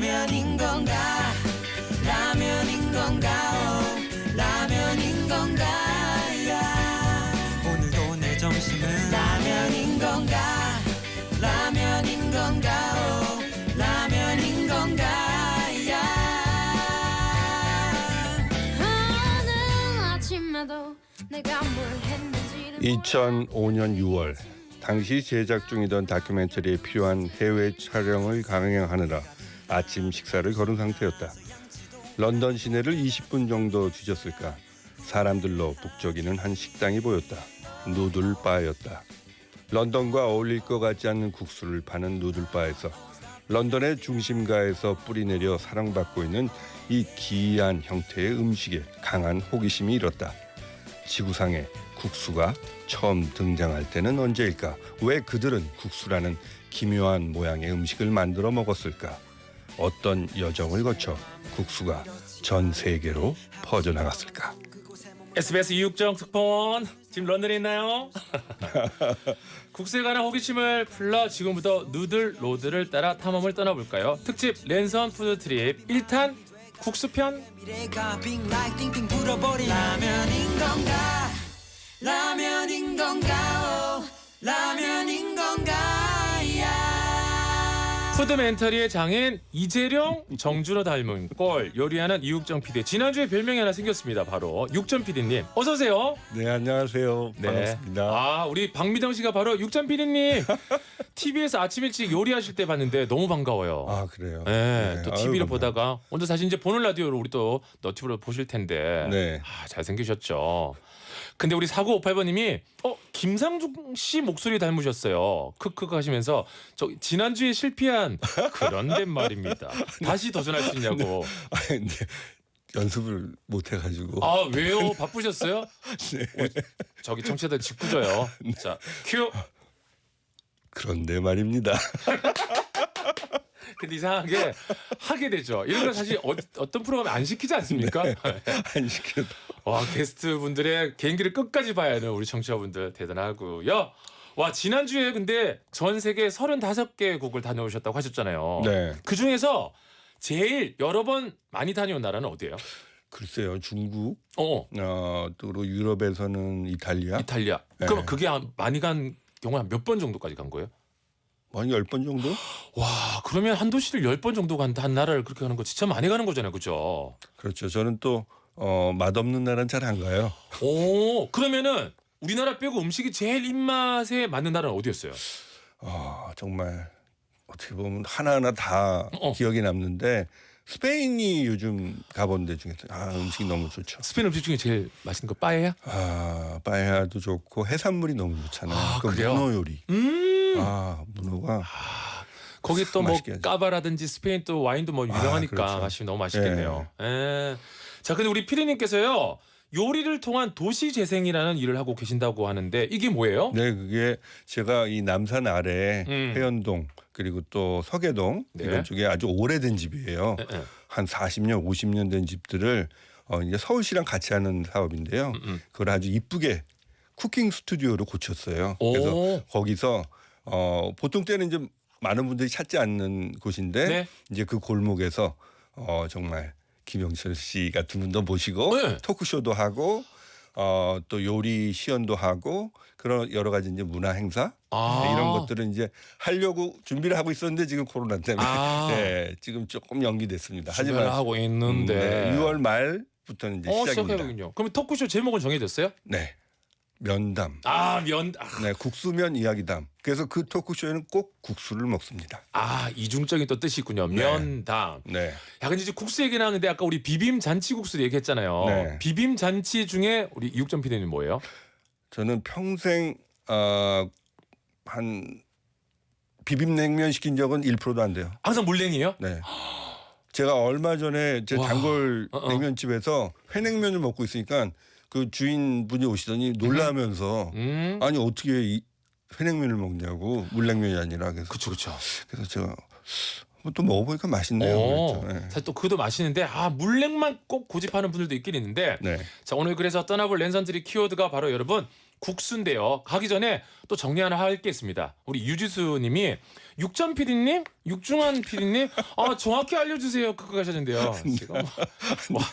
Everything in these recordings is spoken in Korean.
라면인 건가? 라면인 건가? 오, 라면인 건가? 야. 오늘도 내 점심은 라면인 건가? 라면인 건가? 오, 라면인 건가? 야. 하는 아침에도 내가 뭘 했는지를 2005년 6월 당시 제작 중이던 다큐멘터리에 필요한 해외 촬영을 강행하느라 아침 식사를 거른 상태였다. 런던 시내를 20분 정도 뒤졌을까 사람들로 북적이는 한 식당이 보였다. 누들바였다. 런던과 어울릴 것 같지 않는 국수를 파는 누들바에서 런던의 중심가에서 뿌리내려 사랑받고 있는 이 기이한 형태의 음식에 강한 호기심이 일었다. 지구상에 국수가 처음 등장할 때는 언제일까? 왜 그들은 국수라는 기묘한 모양의 음식을 만들어 먹었을까? 어떤 여정을 거쳐 국수가 전 세계로 퍼져나갔을까? SBS 이육정 특파원 지금 런던에 있나요? 국수에 관한 호기심을 풀러 지금부터 누들 로드를 따라 탐험을 떠나볼까요? 특집 랜선 푸드 트립 1탄 국수편 미래가 빙 라이 띵띵 불어버린 라면인 건가 라면인 건가 오 라면인 건가 야 푸드 멘터리의 장인 이재룡, 정준호 닮은 꼴 요리하는 이육정 PD 지난주에 별명이 하나 생겼습니다. 바로 육전 PD님 어서 오세요. 네 안녕하세요 반갑습니다. 아 우리 박미정 씨가 바로 육전 PD님 TV에서 아침 일찍 요리하실 때 봤는데 너무 반가워요. 아 그래요. 네, 또 아유, TV를 감사합니다. 보다가 오늘 사실 이제 보는 라디오로 우리 또 너튜브로 보실 텐데 네. 아, 잘생기셨죠. 근데 우리 4958번님이 어 김상중 씨 목소리 닮으셨어요. 크크크 하시면서 저 지난주에 실패한 그런데 말입니다. 다시 도전할 수 있냐고. 아 근데 연습을 못 해가지고. 아 왜요? 바쁘셨어요? 네. 저기 청취자들 짓궂어요. 자 큐. 그런데 말입니다. 근데 이상하게 하게 되죠. 이런 건 사실 어, 어떤 프로그램 안 시키지 않습니까? 안 시켜도. 와 게스트 분들의 개인기를 끝까지 봐야 하는 우리 청취자분들 대단하고요. 와 지난주에 근데 전 세계 35개 국을 다녀오셨다고 하셨잖아요. 네. 그 중에서 제일 여러 번 많이 다녀온 나라는 어디예요? 글쎄요 중국, 어 어, 또 유럽에서는 이탈리아, 이탈리아. 네. 그럼 그게 한- 많이 간 경우 한 몇 번 정도까지 간 거예요? 한열번 정도? 와 그러면 한 도시를 10번 정도 간다 한 나라를 그렇게 가는 거 진짜 많이 가는 거잖아요. 그죠? 그렇죠. 저는 또 어, 맛없는 나라는 잘 안 가요. 오 그러면은 우리나라 빼고 음식이 제일 입맛에 맞는 나라는 어디였어요? 아 정말 어떻게 보면 하나하나 다 어. 기억에 남는데 스페인이 요즘 가본 데 중에 아 음식이 너무 좋죠. 스페인 음식 중에 제일 맛있는 거 빠에야? 아 빠에야도 좋고 해산물이 너무 좋잖아요. 아, 그 그래요? 문어 요리. 음. 아 문어가 거기 또 뭐 맛있게 하죠. 까바라든지 스페인 또 와인도 뭐 유명하니까 그렇죠. 가시면 너무 맛있겠네요. 예. 자, 근데 우리 피디님께서요. 요리를 통한 도시 재생이라는 일을 하고 계신다고 하는데 이게 뭐예요? 네 그게 제가 이 남산 아래 음. 해연동 그리고 또 서계동 네. 이런 쪽에 아주 오래된 집이에요. 예, 예. 한 40년, 50년 된 집들을 어 이제 서울시랑 같이 하는 사업인데요. 음. 그걸 아주 이쁘게 쿠킹 스튜디오로 고쳤어요. 오. 그래서 거기서 어 보통 때는 이제 많은 분들이 찾지 않는 곳인데 네. 이제 그 골목에서 어 정말 김영철 씨 같은 분도 모시고 네. 토크쇼도 하고 어 또 요리 시연도 하고 그런 여러 가지 이제 문화 행사 아. 네, 이런 것들은 이제 하려고 준비를 하고 있었는데 지금 코로나 때문에 아. 네, 지금 조금 연기됐습니다. 하지만 하지만 하고 음, 있는데 네, 6월 말부터는 이제 어, 시작입니다. 시작해보군요. 그럼 토크쇼 제목은 정해졌어요? 네. 면담. 아, 면 아, 네, 국수면 이야기담. 그래서 그 토크쇼에는 꼭 국수를 먹습니다. 아, 이중적인 또 뜻이 있군요. 네. 면담. 네. 야, 근데 이제 국수 얘기 나왔는데 아까 우리 비빔 잔치 국수 얘기했잖아요. 네. 비빔 잔치 중에 우리 이육전 PD님 뭐예요? 저는 평생 어, 한 비빔냉면 시킨 적은 1%도 안 돼요. 항상 물냉이에요? 네. 제가 얼마 전에 제 와. 단골 어, 어. 냉면집에서 회냉면을 먹고 있으니까 그 주인분이 오시더니 놀라면서 음. 아니 어떻게 이 회냉면을 먹냐고 물냉면이 아니라 그래서 그쵸 그쵸. 그래서 제가 뭐또 먹어보니까 맛있네요. 어, 그랬죠. 네. 사실 또 그도 맛있는데 아 물냉만 꼭 고집하는 분들도 있긴 있는데 네. 자 오늘 그래서 떠나볼 랜선들이 키워드가 바로 여러분 국수인데요. 가기 전에 또 정리 하나 할 게 있습니다. 우리 유지수님이 육전 PD님, 육중한 PD님, 아 정확히 알려주세요. 그거 하셨는데요. 제가 뭐, 와,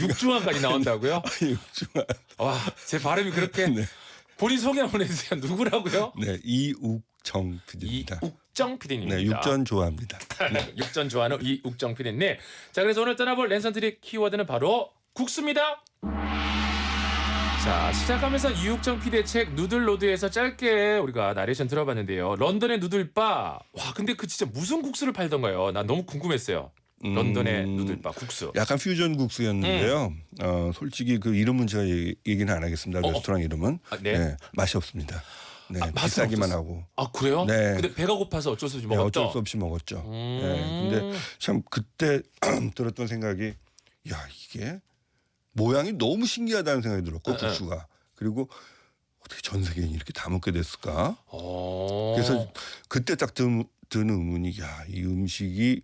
육중한까지 나온다고요? 육중한. 와, 제 발음이 그렇게 네. 본인 소개 한번 해주세요. 누구라고요? 네, 이욱정 PD입니다. 이욱정 PD님입니다. 네, 육전 좋아합니다. 육전 좋아하는 이욱정 PD님. 자, 그래서 오늘 떠나볼 랜선트리 키워드는 바로 국수입니다. 자, 시작하면서 이욱정 PD의 책 누들로드에서 짧게 우리가 나레이션 들어봤는데요. 런던의 누들바. 와, 근데 그 진짜 무슨 국수를 팔던가요? 난 너무 궁금했어요. 런던의 음, 누들바 국수. 약간 퓨전 국수였는데요. 음. 어, 솔직히 그 이름은 제가 얘기, 얘기는 안 하겠습니다. 어, 레스토랑 이름은. 아, 네. 맛이 없습니다. 네, 아, 맛은 비싸기만 없었어. 하고. 아, 그래요? 네. 근데 배가 고파서 어쩔 수 없이 네, 먹었죠. 어쩔 수 없이 먹었죠. 음. 네, 근데 참 그때 들었던 생각이 야 이게 모양이 너무 신기하다는 생각이 들었고 네, 네. 국수가 그리고 어떻게 전 세계인이 이렇게 다 먹게 됐을까? 어. 그래서 그때 딱 드, 드는 의문이 야 이 음식이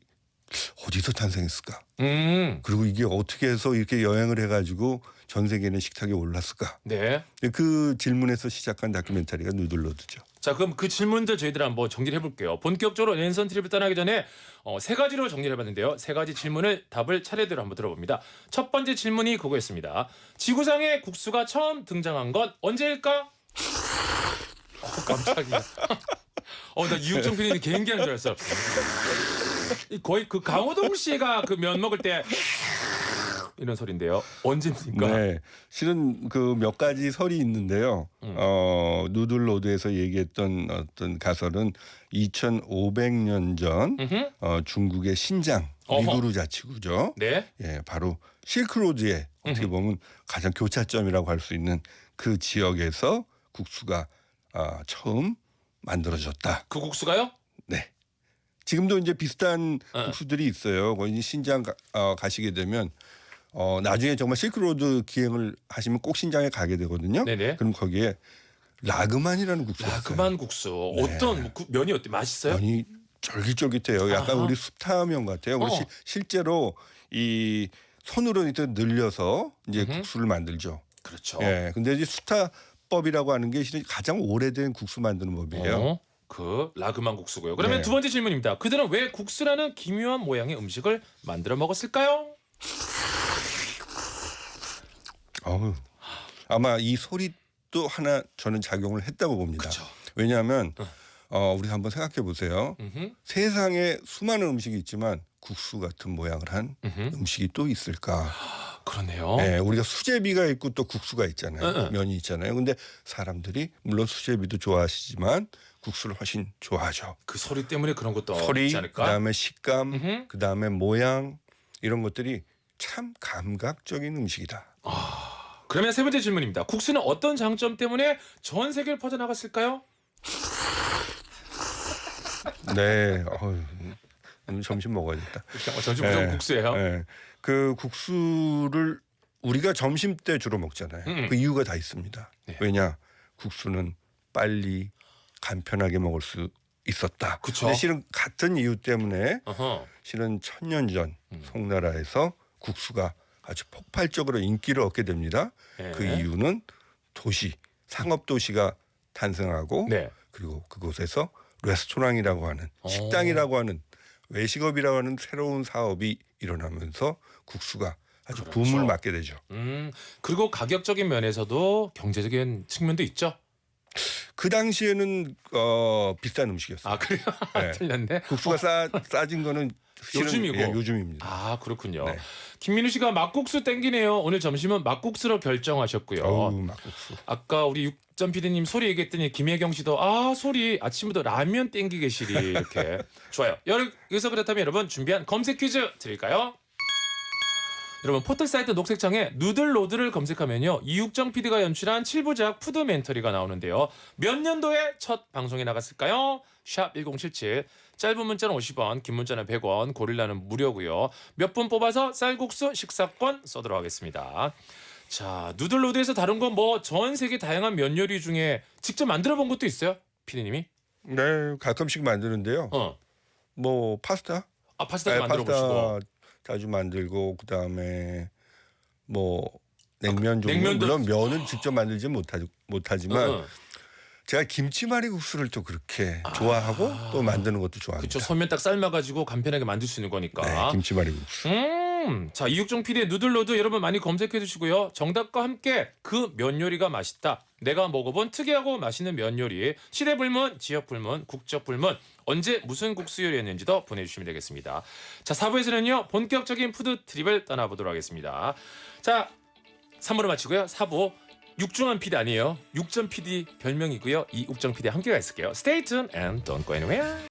어디서 탄생했을까? 음. 그리고 이게 어떻게 해서 이렇게 여행을 해가지고 전 세계는 식탁에 올랐을까? 네. 그 질문에서 시작한 다큐멘터리가 누들로드죠. 자 그럼 그 질문들 저희들 한번 정리를 해볼게요. 본격적으로 랜선 트립을 떠나기 전에 어, 세 가지로 정리를 해봤는데요. 세 가지 질문을 답을 차례대로 한번 들어봅니다. 첫 번째 질문이 그거였습니다. 지구상에 국수가 처음 등장한 건 언제일까? 어, 깜짝이야. 어, 나 이육정 PD님 개인기 하는 줄 알았어. 이 거의 그 강호동 씨가 그 면 먹을 때 이런 소리인데요. 언제입니까? 네, 실은 그 몇 가지 설이 있는데요. 음. 어, 누들로드에서 얘기했던 어떤 가설은 2,500년 전 음흠. 어, 중국의 신장 어허. 위구르 자치구죠. 네. 예, 바로 실크로드의 어떻게 보면 가장 교차점이라고 할 수 있는 그 지역에서 국수가 아, 처음 만들어졌다. 그 국수가요? 네. 지금도 이제 비슷한 어. 국수들이 있어요. 거기 신장 가, 어, 가시게 되면 어, 나중에 정말 실크로드 기행을 하시면 꼭 신장에 가게 되거든요. 네네. 그럼 거기에 라그만이라는 국수가 있어요. 라그만 국수. 어떤 뭐 구- 면이 어때? 맛있어요? 면이 쫄깃쫄깃해요. 약간 아하. 우리 숲타면 같아요. 우리 어. 시- 실제로 이 손으로 이렇게 늘려서 이제 음흠. 국수를 만들죠. 그렇죠. 예. 근데 이제 수타 법이라고 하는 게 실은 가장 오래된 국수 만드는 법이에요. 어, 그 라그만 국수고요. 그러면 네. 두 번째 질문입니다. 그들은 왜 국수라는 기묘한 모양의 음식을 만들어 먹었을까요? 어우, 아마 이 소리도 하나 저는 작용을 했다고 봅니다. 그렇죠. 왜냐하면 어, 우리 한번 생각해 보세요. 음흠, 세상에 수많은 음식이 있지만 국수 같은 모양을 한 음흠. 음식이 또 있을까? 그러네요. 네, 우리가 수제비가 있고 또 국수가 있잖아요. 응, 응. 면이 있잖아요. 근데 사람들이 물론 수제비도 좋아하시지만 국수를 훨씬 좋아하죠. 그 소리 때문에 그런 것도 소리, 있지 않을까? 그다음에 식감, 음흠. 그다음에 모양 이런 것들이 참 감각적인 음식이다. 그러면 세 번째 질문입니다. 국수는 어떤 장점 때문에 전 세계를 퍼져나갔을까요? 네, 어휴, 오늘 점심 먹어야겠다. 어, 점심 무조건 네, 국수예요. 네. 그 국수를 우리가 점심 때 주로 먹잖아요. 음. 그 이유가 다 있습니다. 네. 왜냐, 국수는 빨리 간편하게 먹을 수 있었다. 그쵸. 근데 실은 같은 이유 때문에 어허. 실은 천년 전 음. 송나라에서 국수가 아주 폭발적으로 인기를 얻게 됩니다. 네. 그 이유는 도시, 상업 도시가 탄생하고 네. 그리고 그곳에서 레스토랑이라고 하는 어. 식당이라고 하는 외식업이라고 하는 새로운 사업이 일어나면서 국수가 아주 그렇죠. 붐을 맞게 되죠. 음, 그리고 가격적인 면에서도 경제적인 측면도 있죠. 그 당시에는 어, 비싼 음식이었어요. 아 그래요? 네. 틀렸네. 국수가 싸, 싸진 거는 실은, 요즘이고. 예, 요즘입니다. 아 그렇군요. 네. 김민우 씨가 막국수 땡기네요. 오늘 점심은 막국수로 결정하셨고요. 어우 막국수. 아까 우리 육 전 PD님 소리 얘기했더니 김혜경 씨도 아 소리 아침부터 라면 땡기 계시리. 이렇게. 좋아요. 여기서 그렇다면 여러분 준비한 검색 퀴즈 드릴까요? 여러분 포털 사이트 녹색창에 누들로드를 검색하면요. 이육정 PD가 연출한 7부작 푸드 멘터리가 나오는데요. 몇 년도에 첫 방송에 나갔을까요? 샵 1077 짧은 문자는 50원 긴 문자는 100원 고릴라는 무료고요. 몇 분 뽑아서 쌀국수 식사권 쏘도록 하겠습니다 자 누들로드에서 다룬 건 뭐 전 세계 다양한 면 요리 중에 직접 만들어 본 것도 있어요 피디님이 네 가끔씩 만드는데요. 어. 뭐 파스타, 아 파스타 네, 만들어 파스타 보시고 자주 만들고 그 다음에 뭐 냉면 종류 냉면도- 물론 면은 직접 만들지 못하고 못하지만 어, 제가 김치말이 국수를 또 그렇게 좋아하고 또 만드는 것도 좋아합니다. 그쵸 소면 딱 삶아 가지고 간편하게 만들 수 있는 거니까. 네, 김치말이 국수. 음, 자 이육종 PD의 누들로드 여러분 많이 검색해 주시고요. 정답과 함께 그 면 요리가 맛있다. 내가 먹어본 특이하고 맛있는 면 요리 시대 불문, 지역 불문, 국적 불문 언제 무슨 국수 요리였는지도 보내주시면 되겠습니다. 자 4부에서는요 본격적인 푸드 트립을 떠나보도록 하겠습니다. 자 3부로 마치고요. 4부 육중한 PD 아니에요. 육전 PD 별명이고요. 이 육정 PD 함께가 있을게요. Stay tuned and don't go anywhere.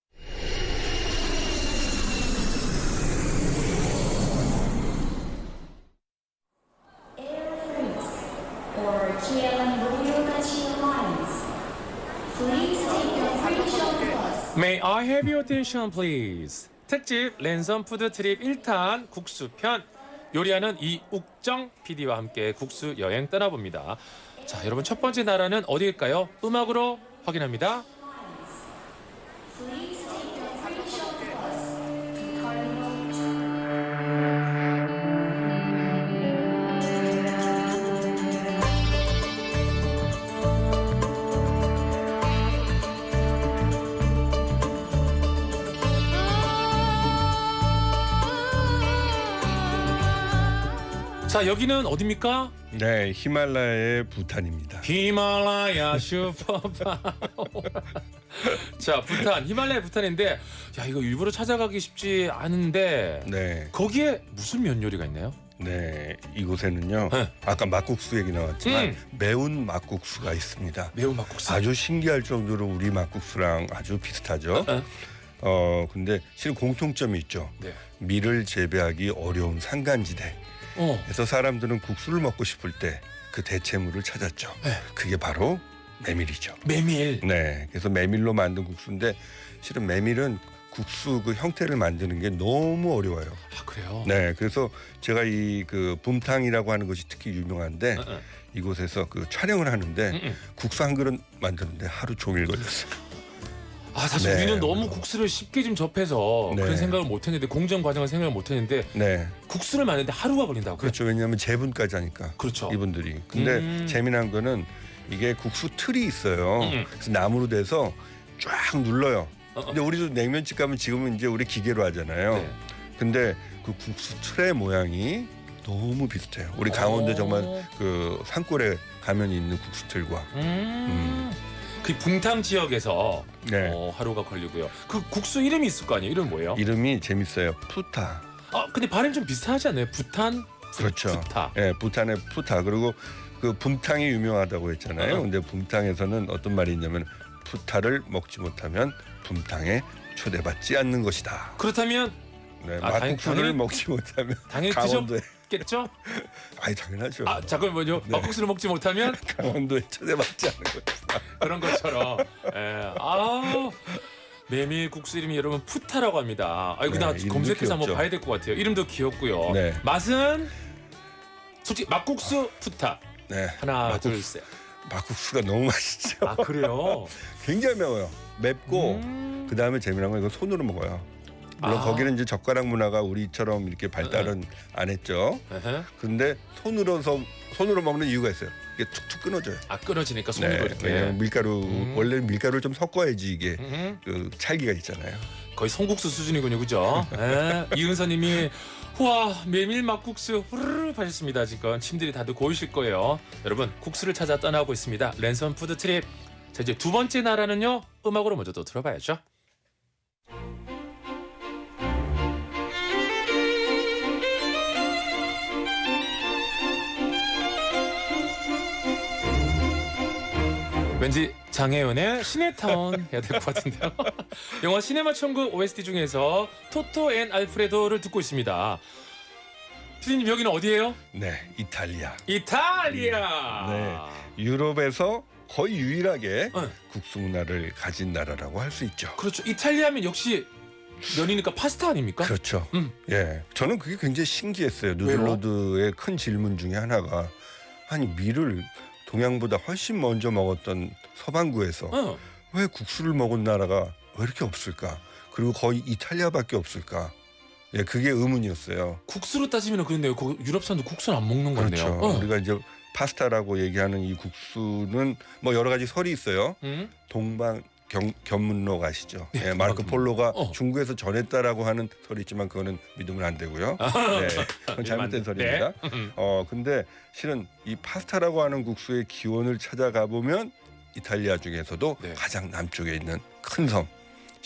Your attention, please? 특집 랜선 푸드 트립 1탄 국수 편 요리하는 이욱정 PD와 함께 국수 여행 떠나봅니다. 자, 여러분 첫 번째 나라는 어디일까요? 음악으로 확인합니다. 자, 여기는 어디입니까? 네, 히말라야의 부탄입니다. 히말라야 슈퍼파워. 자, 부탄, 히말라야 부탄인데, 야 이거 일부러 찾아가기 쉽지 않은데 네, 거기에 무슨 면 요리가 있나요? 네, 이곳에는요. 네. 아까 막국수 얘기 나왔지만 음. 매운 막국수가 있습니다. 매운 막국수. 아주 신기할 정도로 우리 막국수랑 아주 비슷하죠. 어? 어, 근데 실은 공통점이 있죠. 네. 밀을 재배하기 어려운 산간지대. 어. 그래서 사람들은 국수를 먹고 싶을 때 그 대체물을 찾았죠. 네. 그게 바로 메밀이죠. 메밀. 네, 그래서 메밀로 만든 국수인데 실은 메밀은 국수 그 형태를 만드는 게 너무 어려워요. 아 그래요? 네, 그래서 제가 이 그 붐탕이라고 하는 것이 특히 유명한데 어, 어. 이곳에서 그 촬영을 하는데 음, 음. 국수 한 그릇 만드는데 하루 종일 걸렸어요. 아 사실 네. 우리는 너무 국수를 쉽게 좀 접해서 네. 그런 생각을 못했는데 공정 과정을 생각을 못했는데 네, 국수를 만드는데 하루가 걸린다고. 그렇죠. 왜냐하면 재분까지 하니까 그렇죠. 이분들이. 근데 음. 재미난 거는 이게 국수 틀이 있어요. 음. 그래서 나무로 돼서 쫙 눌러요. 어, 어. 근데 우리도 냉면집 가면 지금은 이제 우리 기계로 하잖아요. 네. 근데 그 국수 틀의 모양이 너무 비슷해요. 우리 강원도 어. 정말 그 산골에 가면 있는 국수 틀과. 음. 그 붕탕 지역에서 네. 어, 하루가 걸리고요. 그 국수 이름이 있을 거 아니에요? 이름 뭐예요? 이름이 재밌어요. 푸타. 아 근데 발음 좀 비슷하지 않나요? 부탄. 부- 그렇죠. 부타. 예, 부탄의 푸타. 그리고 그 붕탕이 유명하다고 했잖아요. 어. 근데 붕탕에서는 어떤 말이 있냐면 푸타를 먹지 못하면 붕탕에 초대받지 않는 것이다. 그렇다면 네, 아, 당연- 막국수를 당연히- 먹지 못하면 당연히 강원도에 겠죠? 아니 당연하죠. 아 잠깐만요. 네. 막국수를 먹지 못하면 강원도에 초대받지 않는 것이다. 그런 것처럼. 예. 아 메밀 국수 이름이 여러분 푸타라고 합니다. 아이고 네, 나 이름도 검색해서 한번 귀엽죠. 봐야 될 것 같아요. 이름도 귀엽고요. 네. 맛은 솔직히 막국수 푸타 네. 하나 막국수. 둘 셋. 막국수가 너무 맛있죠. 아 그래요? 굉장히 매워요. 맵고 음. 그 다음에 재미난 건 이거 손으로 먹어요. 물론 아. 거기는 이제 젓가락 문화가 우리처럼 이렇게 발달은 안 했죠. 에헤. 근데 손으로서 손으로 먹는 이유가 있어요. 이게 툭툭 끊어져요. 아 끊어지니까 손으로 네, 이렇게. 왜냐면 밀가루 음. 원래 밀가루를 좀 섞어야지 이게 음. 그 찰기가 있잖아요. 거의 송국수 수준이군요, 그죠? 예. 이은서님이 우와 메밀 막국수 후루룩 하셨습니다. 지금 침들이 다들 고이실 거예요. 여러분 국수를 찾아 떠나고 있습니다. 랜선 푸드 트립. 자 이제 두 번째 나라는요. 음악으로 먼저 또 들어봐야죠. 왠지 장혜연의 시네타운 해야 될 것 같은데요. 영화 시네마 천국 OST 중에서 토토 앤 알프레도를 듣고 있습니다. 피디님 여기는 어디예요? 네, 이탈리아. 이탈리아. 네. 유럽에서 거의 유일하게 네. 국수 문화를 가진 나라라고 할 수 있죠. 그렇죠. 이탈리아면 역시 면이니까 파스타 아닙니까? 그렇죠. 음. 예, 저는 그게 굉장히 신기했어요. 누들로드의 큰 질문 중에 하나가 아니 밀을 동양보다 훨씬 먼저 먹었던 서반구에서 어. 왜 국수를 먹은 나라가 왜 이렇게 없을까? 그리고 거의 이탈리아밖에 없을까? 예, 그게 의문이었어요. 국수로 따지면 그런데요. 그 유럽 사람도 국수는 안 먹는 그렇죠. 건데요. 어. 우리가 이제 파스타라고 얘기하는 이 국수는 뭐 여러 가지 설이 있어요. 음? 동방 경, 견문록 아시죠? 네, 예, 마르코 동방 폴로가 어. 중국에서 전했다라고 하는 설이 있지만 그거는 믿으면 안 되고요. 네, 그건 잘못된 네. 설입니다. 음. 어 근데 실은 이 파스타라고 하는 국수의 기원을 찾아가 보면 이탈리아 중에서도 네. 가장 남쪽에 있는 큰 섬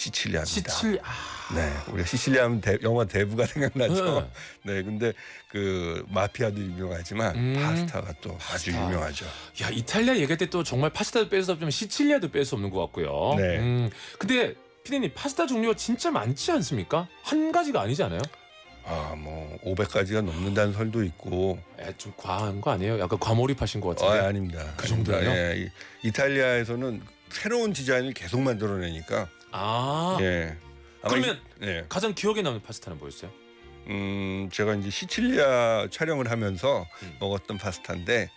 시칠리아입니다. 시칠 아. 네, 우리가 시칠리아 하면 대- 영화 대부가 생각나죠. 네. 네, 근데 그 마피아도 유명하지만 음. 파스타가 또 아주 파스타. 유명하죠. 야 이탈리아 얘기할 때 또 정말 파스타도 뺄 수 없지만 시칠리아도 뺄 수 없는 것 같고요. 네. 음, 근데 피디님 파스타 종류가 진짜 많지 않습니까? 한 가지가 아니지 않아요? 아, 뭐 500가지가 넘는다는 설도 있고 에, 좀 과한 거 아니에요? 약간 과몰입하신 것 아, 같은데. 아닙니다. 그 정도예요? 예, 이- 이탈리아에서는 새로운 디자인을 계속 만들어내니까 아 예. 아마 그러면 이- 예. 가장 기억에 남는 파스타는 뭐였어요? 음, 제가 이제 시칠리아 촬영을 하면서 음. 먹었던 파스타인데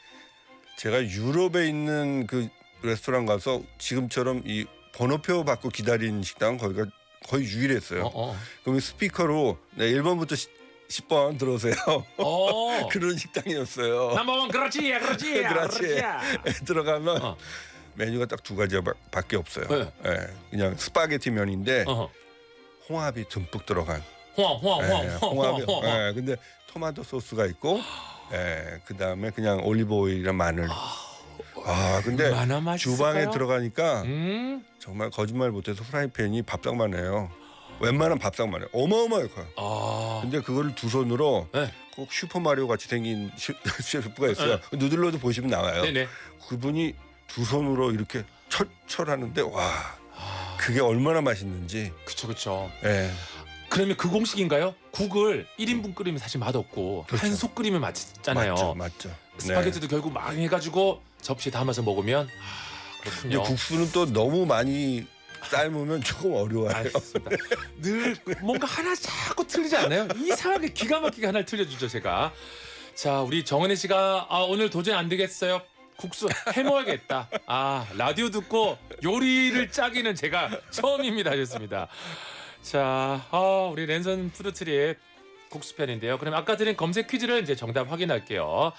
제가 유럽에 있는 그 레스토랑 가서 지금처럼 이 번호표 받고 기다리는 식당은 거기가 거의 유일했어요. 어, 어. 그럼 스피커로 네, 1번부터 10, 번 들어오세요. 어. 그런 식당이었어요. 넘버원 그렇지, 그렇지, 그렇지. 들어가면 어. 메뉴가 딱 두 가지밖에 없어요. 네. 예, 그냥 스파게티 면인데 어. 홍합이 듬뿍 들어간. 호황, 호황, 예, 호황, 호황, 홍합이. 호황, 호황. 예, 근데 토마토 소스가 있고, 예, 그 다음에 그냥 올리브 오일이랑 마늘. 아, 근데 얼마나 맛있을까요? 주방에 들어가니까 음. 정말 거짓말 못해서 프라이팬이 밥상만 해요. 웬만한 밥상만 해요. 어마어마해 커요. 아. 근데 그거를 두 손으로 네. 꼭 슈퍼 마리오 같이 생긴 슈- 셰프가 있어요. 누들로도 보시면 나와요. 네네. 그분이 두 손으로 이렇게 철철 하는데 와 아, 그게 얼마나 맛있는지. 그쵸, 그쵸. 예. 그러면 그 공식인가요? 국을 1인분 끓이면 사실 맛없고 그렇죠. 한솥 끓이면 맛있잖아요. 맞죠, 맞죠. 네. 스파게티도 결국 막 해가지고 접시에 담아서 먹으면 아, 그렇군요. 국수는 또 너무 많이 삶으면 조금 어려워요. 알겠습니다. 늘 뭔가 하나 자꾸 틀리지 않나요? 이상하게 기가 막히게 하나를 틀려주죠 제가. 자 우리 정은혜 씨가 아, 오늘 도저히 안 되겠어요. 국수 해먹어야겠다. 아 라디오 듣고 요리를 짜기는 제가 처음입니다 하셨습니다. 자 아, 우리 랜선 푸드트리의 국수 편인데요. 그럼 아까 드린 검색 퀴즈를 이제 정답 확인할게요.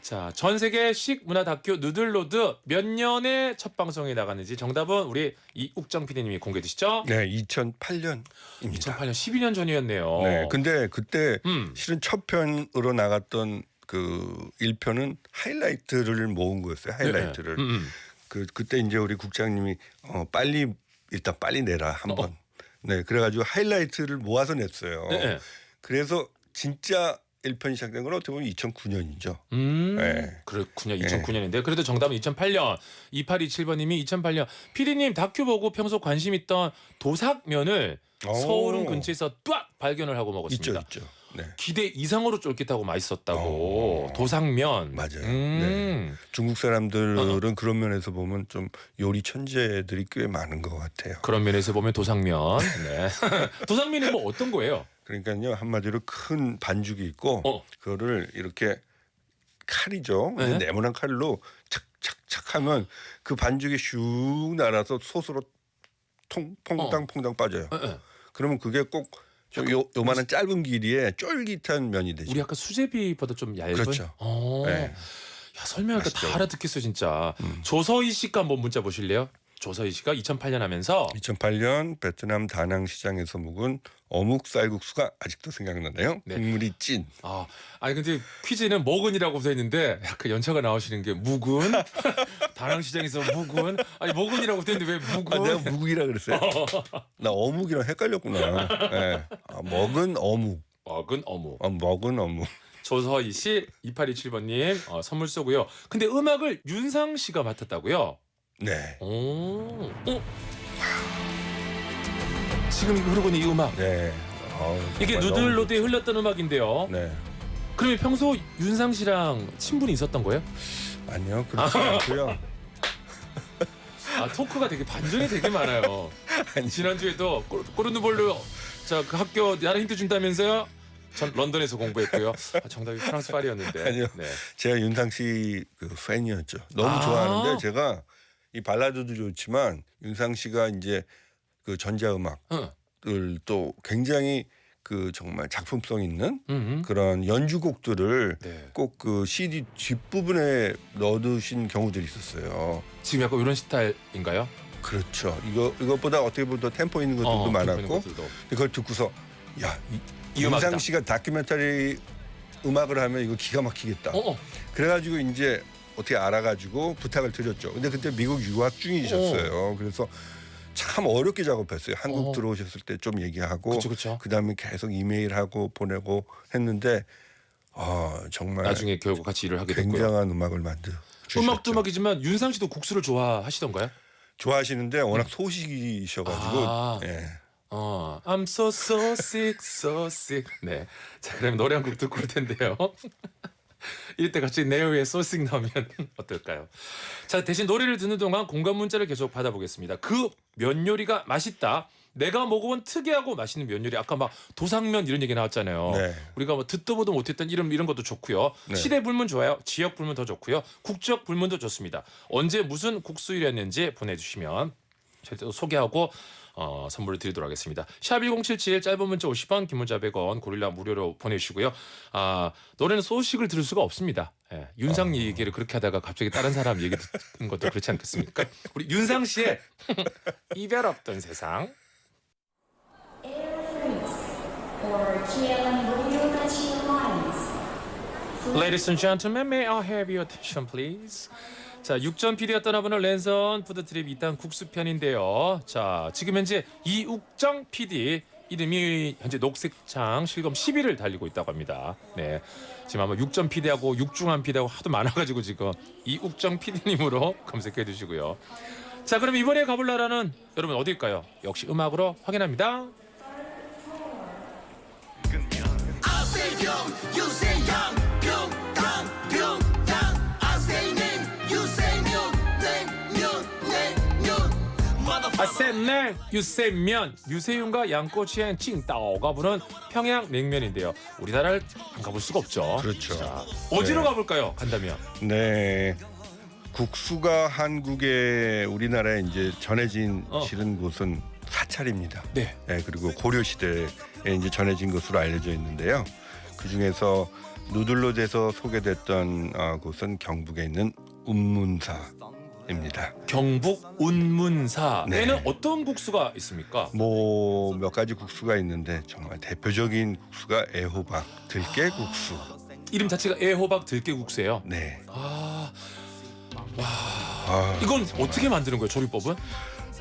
자, 전 세계 식 문화 다큐 누들로드 몇 년에 첫 방송에 나갔는지 정답은 우리 이욱정 PD님이 공개해 주시죠. 네, 2008년입니다. 2008년 12년 전이었네요. 네, 근데 그때 음. 실은 첫 편으로 나갔던 그 1편은 하이라이트를 모은 거였어요. 하이라이트를. 네, 음, 음. 그 그때 이제 우리 국장님이 어 빨리 일단 빨리 내라 한번. 네, 그래 가지고 하이라이트를 모아서 냈어요. 네, 네. 그래서 진짜 1편이 시작된 건 어떻게 보면 2009년이죠. 음. 네. 그렇군요. 2009년인데 그래도 정답은 2008년. 2827번님이 2008년. PD님 다큐 보고 평소 관심 있던 도삭면을 오. 서울은 근처에서 딱 발견을 하고 있죠, 먹었습니다. 있죠. 네. 기대 이상으로 쫄깃하고 맛있었다고. 오. 도삭면. 맞아요. 음. 중국 사람들은 그런 면에서 보면 좀 요리 천재들이 꽤 많은 것 같아요. 그런 면에서 보면 도상면. 네. 도상면이 뭐 어떤 거예요? 그러니까요 한마디로 큰 반죽이 있고 어. 그거를 이렇게 칼이죠. 네. 네모난 칼로 착착착 하면 그 반죽이 슉 날아서 솥으로 통 퐁당퐁당 빠져요. 예, 예. 그러면 그게 꼭 요, 요만한 짧은 길이에 쫄깃한 면이 되죠. 우리 약간 수제비보다 좀 얇은. 그렇죠. 어. 네. 야 설명하니까 맛있죠. 다 알아듣겠어 진짜. 음. 조서희 씨가 한번 문자 보실래요? 조서희 씨가 2008년 하면서 2008년 베트남 다낭 시장에서 묵은 어묵 쌀국수가 아직도 생각나네요. 네. 국물이 찐. 아 아니 근데 퀴즈는 먹은이라고 써 있는데 약간 연차가 나오시는 게 묵은 다낭시장에서 묵은 아니 먹은이라고 써 있는데 왜 아, 묵은? 내가 묵이라 그랬어요. 나 어묵이랑 헷갈렸구나. 네. 아, 먹은 어묵. 먹은 어묵. 어, 먹은 어묵. 조서희 씨 2827번님 어, 선물 쏘고요. 근데 음악을 윤상 씨가 맡았다고요? 네. 오, 어? 지금 흐르고 있는 이 음악 네. 어우, 이게 누들로드에 흘렀던 음악인데요. 네. 그러면 평소 윤상 씨랑 친분이 있었던 거예요? 아니요. 그렇지 않고요. 아 토크가 되게 반전이 되게 많아요. 지난주에도 꼬- 꼬르누볼로 자 그 학교 나라 힌트 준다면서요? 전 런던에서 공부했고요. 아, 정답이 프랑스 파리였는데. 아니요. 네. 제가 윤상 씨그 팬이었죠. 너무 아. 좋아하는데 제가 이 발라드도 좋지만 윤상 씨가 이제 그 전자음악을 응. 또 굉장히 그 정말 작품성 있는 음. 그런 연주곡들을 네. 꼭그 CD 뒷부분에 넣어두신 경우들이 있었어요. 지금 약간 이런 스타일인가요? 그렇죠. 이거 이것보다 어떻게 보면 더 템포 있는 것들도 어, 많았고 것들도. 그걸 듣고서 야 이 음악이다. 임상 씨가 다큐멘터리 음악을 하면 이거 기가 막히겠다. 어, 어. 그래가지고 이제 어떻게 알아가지고 부탁을 드렸죠. 근데 그때 미국 유학 중이셨어요. 그래서 참 어렵게 작업했어요. 한국 어. 들어오셨을 때 좀 얘기하고 그쵸, 그쵸. 그다음에 계속 이메일하고 보내고 했는데 아 정말 나중에 결국 같이 일을 하게 됐고요. 굉장한 음악을 만들. 음악도 음악이지만 윤상 씨도 국수를 좋아하시던가요? 좋아하시는데 워낙 소식이셔가지고 아. 예. 어, I'm so so sick, so sick. 네. 자, 그럼 노래 한 곡 듣고 올 텐데요. 이럴 때 갑자기 네오의 sick 나오면 어떨까요? 자, 대신 노래를 듣는 동안 공감 문자를 계속 받아보겠습니다. 그 면 요리가 맛있다. 내가 먹어본 특이하고 맛있는 면 요리 아까 막 도상면 이런 얘기 나왔잖아요. 네. 우리가 뭐 듣도 보도 못했던 이런 이런 것도 좋고요. 네. 시대 불문 좋아요. 지역 불문 더 좋고요. 국적 불문도 좋습니다. 언제 무슨 국수일이었는지 보내주시면 저희도 소개하고 어, 선물을 드리도록 하겠습니다. 샵 1077 짧은 문자 50원 긴 문자 100원 고릴라 무료로 보내주시고요. 아 노래는 소식을 들을 수가 없습니다. 예, 윤상 얘기를 그렇게 하다가 갑자기 다른 사람 얘기 듣는 것도 그렇지 않겠습니까? 우리 윤상 씨의 이별 없던 세상. Ladies and gentlemen, may I have your attention, please? 자, 육전 PD가 떠나보는 랜선 푸드트립 2탄 국수편인데요. 자, 지금 현재 이욱정 PD 이름이 현재 녹색창 실검 10위를 달리고 있다고 합니다. 네, 지금 아마 육전 PD하고 육중한 PD하고 하도 많아가지고 지금 이욱정 PD님으로 검색해 주시고요. 자, 그럼 이번에 가볼 나라는 여러분 어딜까요? 역시 음악으로 확인합니다. 아센네 유세면 유세윤과 양꼬치행 칭따오가 부른 평양 냉면인데요. 우리나라를 안 가볼 수가 없죠. 그렇죠. 자, 어디로 네. 가볼까요? 간다면 네. 국수가 한국에 우리나라에 이제 전해진 어. 실은 곳은 사찰입니다. 네. 네, 그리고 고려 시대에 이제 전해진 것으로 알려져 있는데요. 그 중에서 누들로 돼서 소개됐던 어, 곳은 경북에 있는 운문사 입니다. 경북 운문사에는 네. 어떤 국수가 있습니까? 뭐 몇 가지 국수가 있는데 정말 대표적인 국수가 애호박 들깨 국수. 이름 자체가 애호박 들깨국수예요. 네. 아, 아, 이건 정말. 어떻게 만드는 거예요? 조리법은?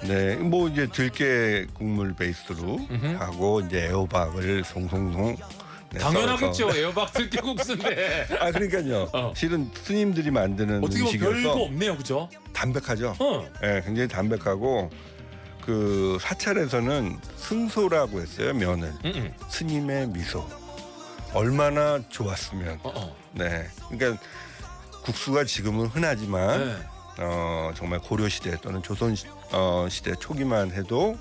네, 뭐 이제 들깨 국물 베이스로 음흠. 하고 이제 애호박을 송송송 네, 당연하겠죠. 썰어서. 애호박 들깨국수인데 아 그러니까요. 어. 실은 스님들이 만드는 어떻게 보면 별거 음식이어서 없네요, 그죠? 담백하죠. 어. 예, 굉장히 담백하고 그 사찰에서는 승소라고 했어요 면을 음, 음. 스님의 미소 얼마나 좋았으면 어, 어. 네 그러니까 국수가 지금은 흔하지만 네. 어, 정말 고려 시대 또는 조선 시, 어, 시대 초기만 해도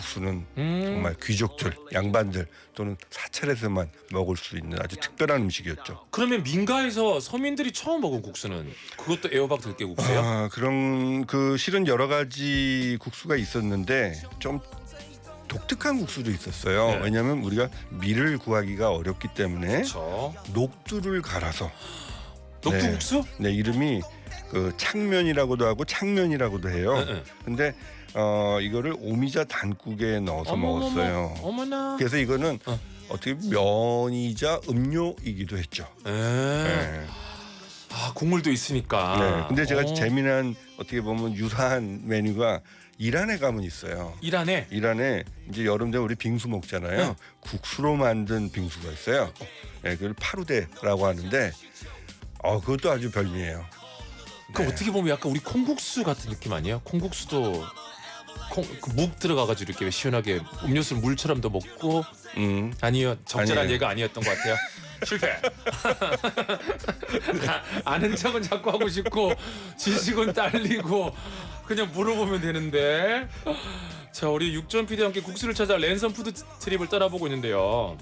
국수는 음. 정말 귀족들 양반들 또는 사찰에서만 먹을 수 있는 아주 특별한 음식이었죠. 그러면 민가에서 서민들이 처음 먹은 국수는 그것도 애호박 들깨 국수예요? 아, 그런 그 실은 여러 가지 국수가 있었는데 좀 독특한 국수도 있었어요. 네. 왜냐하면 우리가 밀을 구하기가 어렵기 때문에 그렇죠. 녹두를 갈아서 녹두국수? 네 이름이 그 창면이라고도 하고 창면이라고도 해요. 네, 네. 근데 어 이거를 오미자 단국에 넣어서 어머머머, 먹었어요. 어머나. 그래서 이거는 어. 어. 떻게 면이자 음료이기도 했죠. 에. 네. 아 국물도 있으니까. 네. 근데 제가 어. 재미난 어떻게 보면 유사한 메뉴가 이란에 가면 있어요. 이란에 이란에 이제 여름 되면 우리 빙수 먹잖아요. 네. 국수로 만든 빙수가 있어요. 네, 그걸 파루데라고 하는데 어 그것도 아주 별미예요. 그 네. 어떻게 보면 약간 우리 콩국수 같은 느낌 아니에요? 콩국수도 콩 묵 들어가가지고 이렇게 시원하게 음료수를 물처럼도 먹고 음. 아니요 적절한 아니에요. 예가 아니었던 것 같아요. 실패. 아, 아는 척은 자꾸 하고 싶고 지식은 딸리고 그냥 물어보면 되는데. 자 우리 육전 PD 와 함께 국수를 찾아 랜선 푸드 트립을 떠나보고 있는데요.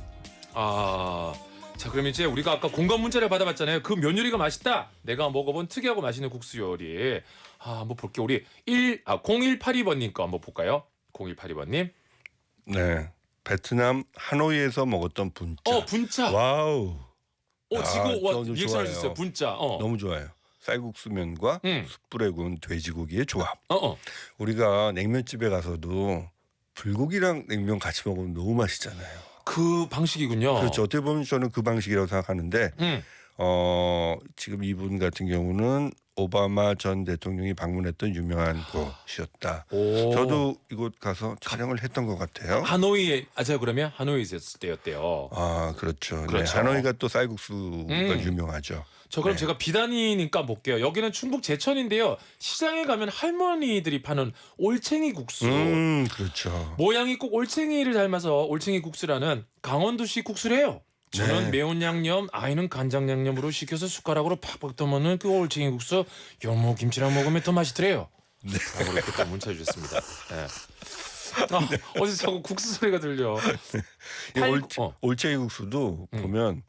아. 자 그럼 이제 우리가 아까 공감 문자를 받아봤잖아요. 그 면 요리가 맛있다. 내가 먹어본 특이하고 맛있는 국수 요리. 아 한번 볼게요. 우리 1 아 0182번님 거 한번 볼까요? 0182번님. 네. 베트남 하노이에서 먹었던 분짜. 어 분짜. 와우. 어 아, 지금 와 너무 리액션 좋아요. 해주세요. 분짜. 어. 너무 좋아요. 쌀국수면과 음. 숯불에 구운 돼지고기의 조합. 어 어. 우리가 냉면집에 가서도 불고기랑 냉면 같이 먹으면 너무 맛있잖아요. 그 방식이군요. 그렇죠. 어떻게 보면 저는 그 방식이라고 생각하는데 음. 어, 지금 이분 같은 경우는 오바마 전 대통령이 방문했던 유명한 곳이었다. 오. 저도 이곳 가서 촬영을 했던 것 같아요. 하노이에 아 제가 그러면 하노이에 있었을 때였대요. 아 그렇죠. 그렇죠. 네, 하노이가 또 쌀국수가 음. 유명하죠. 저 그럼 네. 제가 비단이니까 볼게요. 여기는 충북 제천인데요. 시장에 가면 할머니들이 파는 올챙이 국수. 음 그렇죠. 모양이 꼭 올챙이를 닮아서 올챙이 국수라는 강원도식 국수래요. 저는 네. 매운 양념, 아이는 간장 양념으로 시켜서 숟가락으로 팍팍 떠먹는 그 올챙이 국수 열무 김치랑 먹으면 더 맛있더래요. 네. 라고 이렇게 또 문자 주셨습니다. 네. 아, 어디서 자꾸 국수 소리가 들려. 이 팔- 올, 어. 올챙이 국수도 음. 보면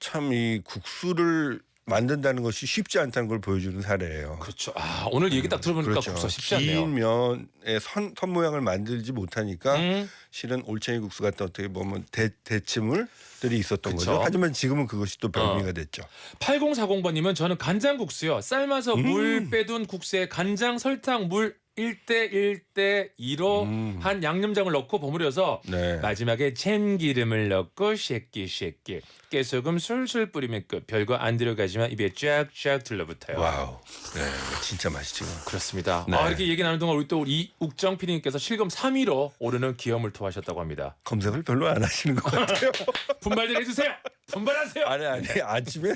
참 이 국수를 만든다는 것이 쉽지 않다는 걸 보여주는 사례예요. 그렇죠. 아 오늘 얘기 딱 들어보니까 국수가 쉽지 않네요. 긴 면의 선, 선 모양을 만들지 못하니까 음. 실은 올챙이 국수 같은 어떻게 보면 대, 대치물들이 있었던 그쵸. 거죠. 하지만 지금은 그것이 또 별미가 어. 됐죠. 8040번님은 저는 간장국수요. 삶아서 음. 물 빼둔 국수에 간장, 설탕, 물 1대 1대 2로 음. 한 양념장을 넣고 버무려서 네. 마지막에 참기름을 넣고 쉐끼 쉐끼 깨소금 술술 뿌리면 끝. 별거 안 들어가지만 입에 쫙쫙 들러붙어요. 와우. 네, 진짜 맛있죠. 그렇습니다. 네. 아, 이렇게 얘기 나누는 동안 우리 또 이욱정 PD님께서 실검 3위로 오르는 기염을 토하셨다고 합니다. 검색을 별로 안 하시는 것 같아요. 분발 좀 해주세요. 분발하세요. 아니 아니 아침에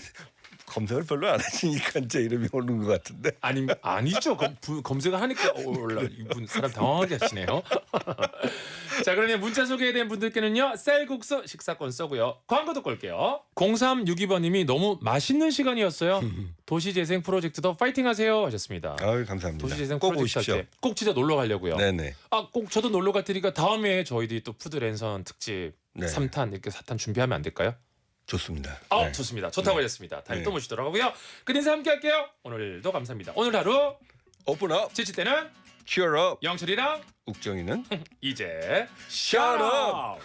검색을 별로 안 하시니까 제 이름이 오는 것 같은데. 아니 아니죠. 검, 부- 검색을 하니까 올라 이분 사람 당황하게 하시네요. 자 그러면 문자 소개된 분들께는요 쌀국수 식사권 쏘고요 광고 듣고 올게요. 0362번님이 너무 맛있는 시간이었어요. 도시재생 프로젝트도 파이팅하세요 하셨습니다. 아유 감사합니다. 도시재생 꼭 프로젝트 오십시오. 할 때 꼭 진짜 놀러 가려고요. 네네. 아 꼭 저도 놀러 갈 테니까 다음에 저희들이 또 푸드 랜선 특집 네. 3탄 이렇게 4탄 준비하면 안 될까요? 좋습니다. 아 네. 좋습니다. 좋다고 하셨습니다. 다음에 네. 또 모시도록 하고요. 끝 인사 함께 할게요. 오늘도 감사합니다. 오늘 하루 업, 지칠 때는 cheer up. 영철이랑 욱정이는 이제 Shut 샤업